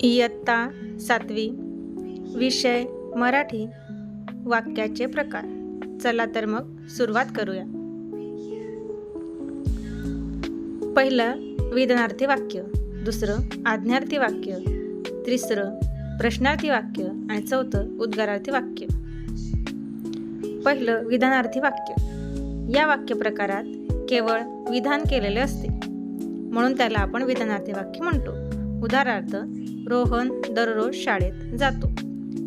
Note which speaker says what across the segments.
Speaker 1: इयत्ता सातवी. विषय मराठी. वाक्याचे प्रकार. चला तर मग सुरुवात करूया. पहिलं विधानार्थी वाक्य दुसरं आज्ञार्थी वाक्य तिसरं प्रश्नार्थी वाक्य आणि चौथं उद्गारार्थी वाक्य. पहिलं विधानार्थी वाक्य. या वाक्य प्रकारात केवळ विधान केलेले असते. म्हणून त्याला आपण विधानार्थी वाक्य म्हणतो. उदाहरणार्थ रोहन दररोज शाळेत जातो.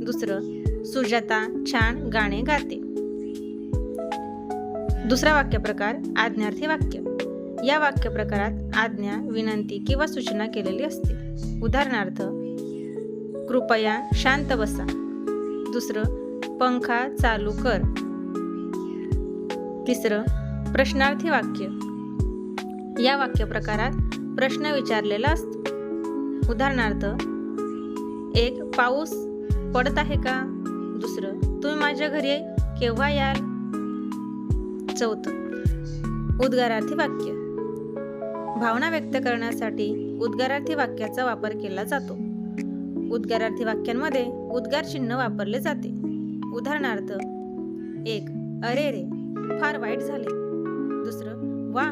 Speaker 1: दुसरं सुजाता छान गाणे गाते. दुसरा वाक्यप्रकार आज्ञार्थी वाक्य. या वाक्यप्रकारात आज्ञा विनंती किंवा सूचना केलेली असते. उदाहरणार्थ कृपया शांत बसा. दुसरं पंखा चालू कर. तिसरं प्रश्नार्थी वाक्य. या वाक्यप्रकारात प्रश्न विचारलेला असतो. उदाहरणार्थ एक पाऊस पडत आहे का? दुसरं तुम्ही माझ्या घरी केव्हा याल? चौथं उद्गारार्थी वाक्य. भावना व्यक्त करण्यासाठी उद्गारार्थी वाक्याचा वापर केला जातो. उद्गारार्थी वाक्यांमध्ये उद्गार चिन्ह वापरले जाते. उदाहरणार्थ एक अरे रे फार वाईट झाले. दुसरं वा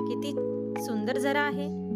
Speaker 1: किती सुंदर जरा आहे.